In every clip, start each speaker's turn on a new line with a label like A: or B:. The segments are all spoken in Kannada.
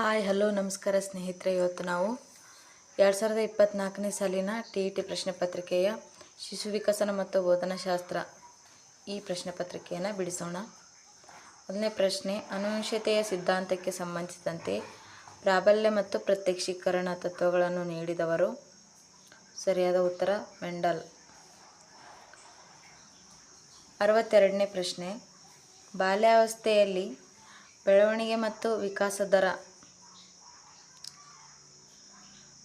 A: ಹಾಯ್, ಹಲೋ, ನಮಸ್ಕಾರ ಸ್ನೇಹಿತರೆ. ಇವತ್ತು ನಾವು ಎರಡು ಸಾವಿರದ ಇಪ್ಪತ್ತ್ನಾಲ್ಕನೇ ಸಾಲಿನ ಟಿ ಇ ಟಿ ಪ್ರಶ್ನೆ ಪತ್ರಿಕೆಯ ಶಿಶು ವಿಕಸನ ಮತ್ತು ಬೋಧನಾಶಾಸ್ತ್ರ ಈ ಪ್ರಶ್ನೆ ಪತ್ರಿಕೆಯನ್ನು ಬಿಡಿಸೋಣ. ಒಂದನೇ ಪ್ರಶ್ನೆ ಅನುವಂಶತೆಯ ಸಿದ್ಧಾಂತಕ್ಕೆ ಸಂಬಂಧಿಸಿದಂತೆ ಪ್ರಾಬಲ್ಯ ಮತ್ತು ಪ್ರತ್ಯಕ್ಷೀಕರಣ ತತ್ವಗಳನ್ನು ನೀಡಿದವರು ಸರಿಯಾದ ಉತ್ತರ, ಮೆಂಡಲ್. ಅರವತ್ತೆರಡನೇ ಪ್ರಶ್ನೆ, ಬಾಲ್ಯಾವಸ್ಥೆಯಲ್ಲಿ ಬೆಳವಣಿಗೆ ಮತ್ತು ವಿಕಾಸ ದರ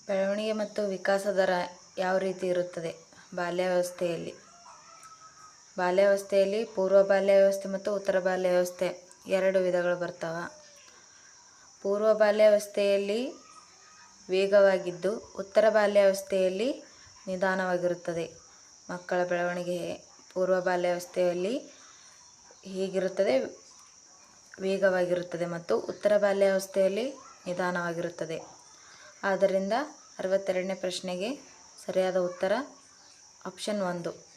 A: ಬೆಳವಣಿಗೆ ಮತ್ತು ವಿಕಾಸ ದರ ಯಾವ ರೀತಿ ಇರುತ್ತದೆ? ಬಾಲ್ಯಾವಸ್ಥೆಯಲ್ಲಿ. ಬಾಲ್ಯಾವಸ್ಥೆಯಲ್ಲಿ ಪೂರ್ವ ಬಾಲ್ಯಾವಸ್ಥೆ ಮತ್ತು ಉತ್ತರ ಬಾಲ್ಯಾವಸ್ಥೆ ಎರಡು ವಿಧಗಳು ಬರ್ತವೆ. ಪೂರ್ವ ಬಾಲ್ಯಾವಸ್ಥೆಯಲ್ಲಿ ವೇಗವಾಗಿದ್ದು ಉತ್ತರ ಬಾಲ್ಯಾವಸ್ಥೆಯಲ್ಲಿ ನಿಧಾನವಾಗಿರುತ್ತದೆ. ಮಕ್ಕಳ ಬೆಳವಣಿಗೆ ಪೂರ್ವ ಬಾಲ್ಯಾವಸ್ಥೆಯಲ್ಲಿ ಹೀಗಿರುತ್ತದೆ, ವೇಗವಾಗಿರುತ್ತದೆ ಮತ್ತು ಉತ್ತರ ಬಾಲ್ಯಾವಸ್ಥೆಯಲ್ಲಿ ನಿಧಾನವಾಗಿರುತ್ತದೆ. ಆದ್ದರಿಂದ ಅರವತ್ತೆರಡನೇ ಪ್ರಶ್ನೆಗೆ ಸರಿಯಾದ ಉತ್ತರ ಆಪ್ಷನ್ ಒಂದು.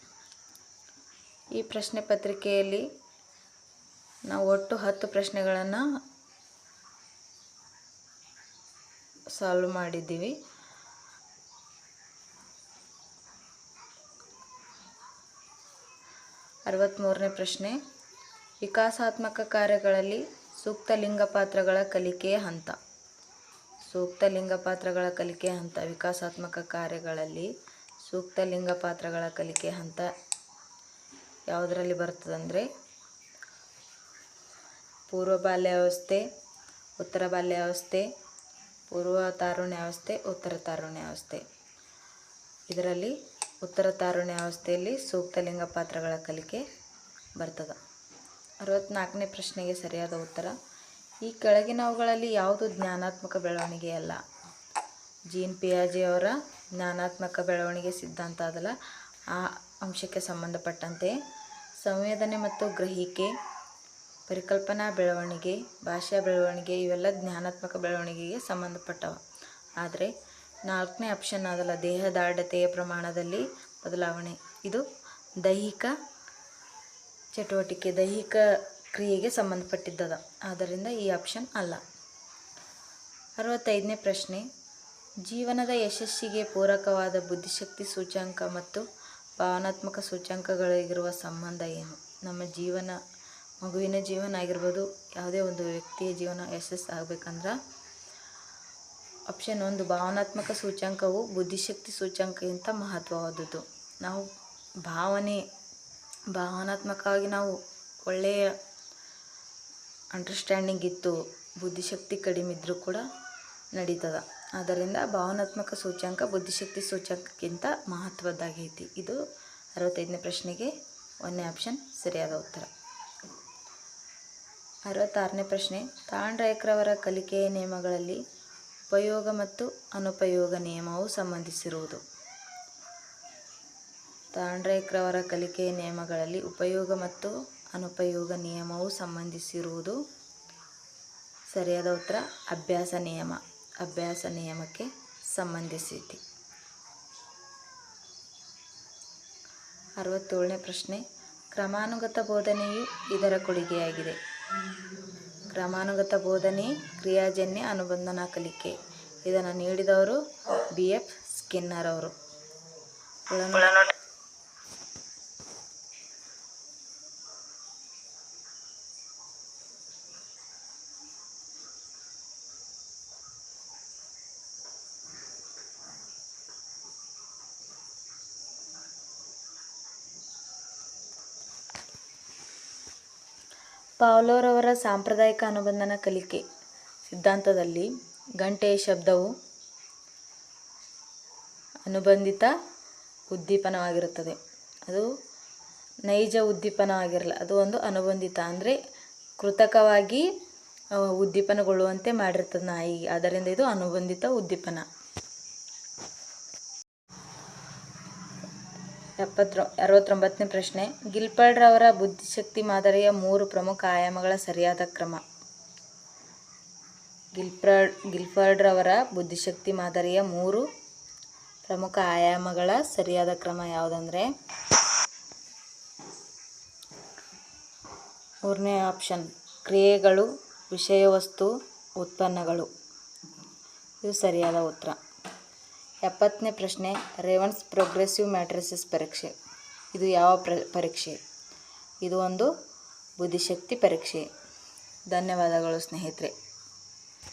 A: ಈ ಪ್ರಶ್ನೆ ಪತ್ರಿಕೆಯಲ್ಲಿ ನಾವು ಒಟ್ಟು ಹತ್ತು ಪ್ರಶ್ನೆಗಳನ್ನು ಸಾಲ್ವ್ ಮಾಡಿದ್ದೀವಿ. ಅರವತ್ತ್ಮೂರನೇ ಪ್ರಶ್ನೆ, ವಿಕಾಸಾತ್ಮಕ ಕಾರ್ಯಗಳಲ್ಲಿ ಸೂಕ್ತ ಲಿಂಗ ಪಾತ್ರಗಳ ಕಲಿಕೆಯ ಹಂತ. ಸೂಕ್ತ ಲಿಂಗ ಪಾತ್ರಗಳ ಕಲಿಕೆ ಹಂತ, ವಿಕಾಸಾತ್ಮಕ ಕಾರ್ಯಗಳಲ್ಲಿ ಸೂಕ್ತ ಲಿಂಗ ಪಾತ್ರಗಳ ಕಲಿಕೆ ಹಂತ ಯಾವುದರಲ್ಲಿ ಬರ್ತದಂದರೆ, ಪೂರ್ವ ಬಾಲ್ಯಾವಸ್ಥೆ ಉತ್ತರ ಬಾಲ್ಯಾವಸ್ಥೆ ಪೂರ್ವ ತಾರುಣ್ಯಾವಸ್ಥೆ ಉತ್ತರ ತಾರುಣ್ಯಾವಸ್ಥೆ ಇದರಲ್ಲಿ ಉತ್ತರ ತಾರುಣ್ಯಾವಸ್ಥೆಯಲ್ಲಿ ಸೂಕ್ತ ಲಿಂಗ ಪಾತ್ರಗಳ ಕಲಿಕೆ ಬರ್ತದೆ. ಅರವತ್ತ್ನಾಲ್ಕನೇ ಪ್ರಶ್ನೆಗೆ ಸರಿಯಾದ ಉತ್ತರ. ಈ ಕೆಳಗಿನವುಗಳಲ್ಲಿ ಯಾವುದು ಜ್ಞಾನಾತ್ಮಕ ಬೆಳವಣಿಗೆ ಅಲ್ಲ? ಜೀನ್ ಪಿಯಾಜಿ ಅವರ ಜ್ಞಾನಾತ್ಮಕ ಬೆಳವಣಿಗೆ ಸಿದ್ಧಾಂತ ಅದಲ್ಲ. ಆ ಅಂಶಕ್ಕೆ ಸಂಬಂಧಪಟ್ಟಂತೆ ಸಂವೇದನೆ ಮತ್ತು ಗ್ರಹಿಕೆ, ಪರಿಕಲ್ಪನಾ ಬೆಳವಣಿಗೆ, ಭಾಷಾ ಬೆಳವಣಿಗೆ ಇವೆಲ್ಲ ಜ್ಞಾನಾತ್ಮಕ ಬೆಳವಣಿಗೆಗೆ ಸಂಬಂಧಪಟ್ಟವ. ಆದರೆ ನಾಲ್ಕನೇ ಆಪ್ಷನ್ ಅದಲ್ಲ ದೇಹದಾಢ್ಯತೆಯ ಪ್ರಮಾಣದಲ್ಲಿ ಬದಲಾವಣೆ. ಇದು ದೈಹಿಕ ಚಟುವಟಿಕೆ, ದೈಹಿಕ ಕ್ರಿಯೆಗೆ ಸಂಬಂಧಪಟ್ಟಿದ್ದದ. ಆದ್ದರಿಂದ ಈ ಆಪ್ಷನ್ ಅಲ್ಲ. ಅರವತ್ತೈದನೇ ಪ್ರಶ್ನೆ. ಜೀವನದ ಯಶಸ್ಸಿಗೆ ಪೂರಕವಾದ ಬುದ್ಧಿಶಕ್ತಿ ಸೂಚ್ಯಾಂಕ ಮತ್ತು ಭಾವನಾತ್ಮಕ ಸೂಚ್ಯಾಂಕಗಳಿಗಿರುವ ಸಂಬಂಧ ಏನು? ನಮ್ಮ ಜೀವನ, ಮಗುವಿನ ಜೀವನ ಆಗಿರ್ಬೋದು, ಯಾವುದೇ ಒಂದು ವ್ಯಕ್ತಿಯ ಜೀವನ ಯಶಸ್ಸು ಆಗಬೇಕಂದ್ರೆ ಆಪ್ಷನ್ ಒಂದು, ಭಾವನಾತ್ಮಕ ಸೂಚ್ಯಾಂಕವು ಬುದ್ಧಿಶಕ್ತಿ ಸೂಚ್ಯಾಂಕಗಿಂತ ಮಹತ್ವವಾದದ್ದು. ನಾವು ಭಾವನೆ, ಭಾವನಾತ್ಮಕವಾಗಿ ನಾವು ಒಳ್ಳೆಯ ಅಂಡರ್ಸ್ಟ್ಯಾಂಡಿಂಗ್ ಇತ್ತು, ಬುದ್ಧಿಶಕ್ತಿ ಕಡಿಮೆ ಇದ್ದರೂ ಕೂಡ ನಡೀತದ. ಆದ್ದರಿಂದ ಭಾವನಾತ್ಮಕ ಸೂಚ್ಯಂಕ, ಬುದ್ಧಿಶಕ್ತಿ ಸೂಚ್ಯಂಕಕ್ಕಿಂತ ಮಹತ್ವದ್ದಾಗೈತಿ. ಇದು ಅರವತ್ತೈದನೇ ಪ್ರಶ್ನೆಗೆ ಒಂದನೇ ಆಪ್ಷನ್ ಸರಿಯಾದ ಉತ್ತರ. ಅರವತ್ತಾರನೇ ಪ್ರಶ್ನೆ, ತಾಂಡ್ರಾಯಕ್ರವರ ಕಲಿಕೆಯ ನಿಯಮಗಳಲ್ಲಿ ಉಪಯೋಗ ಮತ್ತು ಅನುಪಯೋಗ ನಿಯಮವು ಸಂಬಂಧಿಸಿರುವುದು. ತಾಂಡ್ರಾಯಕ್ರವರ ಕಲಿಕೆಯ ನಿಯಮಗಳಲ್ಲಿ ಉಪಯೋಗ ಮತ್ತು ಅನುಪಯೋಗ ನಿಯಮವು ಸಂಬಂಧಿಸಿರುವುದು. ಸರಿಯಾದ ಉತ್ತರ, ಅಭ್ಯಾಸ ನಿಯಮ. ಅಭ್ಯಾಸ ನಿಯಮಕ್ಕೆ ಸಂಬಂಧಿಸಿದೆ. ಅರವತ್ತೇಳನೇ ಪ್ರಶ್ನೆ. ಕ್ರಮಾನುಗತ ಬೋಧನೆಯು ಇದರ ಕೊಡುಗೆಯಾಗಿದೆ. ಕ್ರಮಾನುಗತ ಬೋಧನೆ ಕ್ರಿಯಾಜನ್ಯ ಅನುಬಂಧನ ಕಲಿಕೆ. ಇದನ್ನು ನೀಡಿದವರು ಬಿ ಎಫ್ ಸ್ಕಿನ್ನರ್ ಅವರು. ಪಾವ್ಲೋರವರ ಸಾಂಪ್ರದಾಯಿಕ ಅನುಬಂಧನ ಕಲಿಕೆ. ಸಿದ್ಧಾಂತದಲ್ಲಿ ಗಂಟೆಯ ಶಬ್ದವು ಅನುಬಂಧಿತ ಉದ್ದೀಪನವಾಗಿರುತ್ತದೆ. ಅದು ನೈಜ ಉದ್ದೀಪನ ಆಗಿರಲ್ಲ, ಅದು ಒಂದು ಅನುಬಂಧಿತ ಅಂದರೆ ಕೃತಕವಾಗಿ ಉದ್ದೀಪನಗೊಳ್ಳುವಂತೆ ಮಾಡಿರ್ತದೆ ನಾಯಿ. ಅದರಿಂದ ಇದು ಅನುಬಂಧಿತ ಉದ್ದೀಪನ. ಎಪ್ಪತ್ತೊ ಅರವತ್ತೊಂಬತ್ತನೇ ಪ್ರಶ್ನೆ. ಗಿಲ್ಪರ್ಡ್ರವರ ಬುದ್ಧಿಶಕ್ತಿ ಮಾದರಿಯ ಮೂರು ಪ್ರಮುಖ ಆಯಾಮಗಳ ಸರಿಯಾದ ಕ್ರಮ. ಗಿಲ್ಫರ್ಡ್ ಗಿಲ್ಫರ್ಡ್ರವರ ಬುದ್ಧಿಶಕ್ತಿ ಮಾದರಿಯ ಮೂರು ಪ್ರಮುಖ ಆಯಾಮಗಳ ಸರಿಯಾದ ಕ್ರಮ ಯಾವುದಂದರೆ, ಮೂರನೇ ಆಪ್ಷನ್, ಕ್ರಿಯೆಗಳು, ವಿಷಯವಸ್ತು, ಉತ್ಪನ್ನಗಳು. ಇದು ಸರಿಯಾದ ಉತ್ತರ. ಎಪ್ಪತ್ತನೇ ಪ್ರಶ್ನೆ ರೇವನ್ಸ್ ಪ್ರೋಗ್ರೆಸಿವ್ ಮ್ಯಾಟ್ರಿಸಸ್ ಪರೀಕ್ಷೆ. ಇದು ಯಾವ ಪ್ರ, ಪರೀಕ್ಷೆ? ಇದು ಒಂದು ಬುದ್ಧಿಶಕ್ತಿ ಪರೀಕ್ಷೆ. ಧನ್ಯವಾದಗಳು ಸ್ನೇಹಿತರೆ.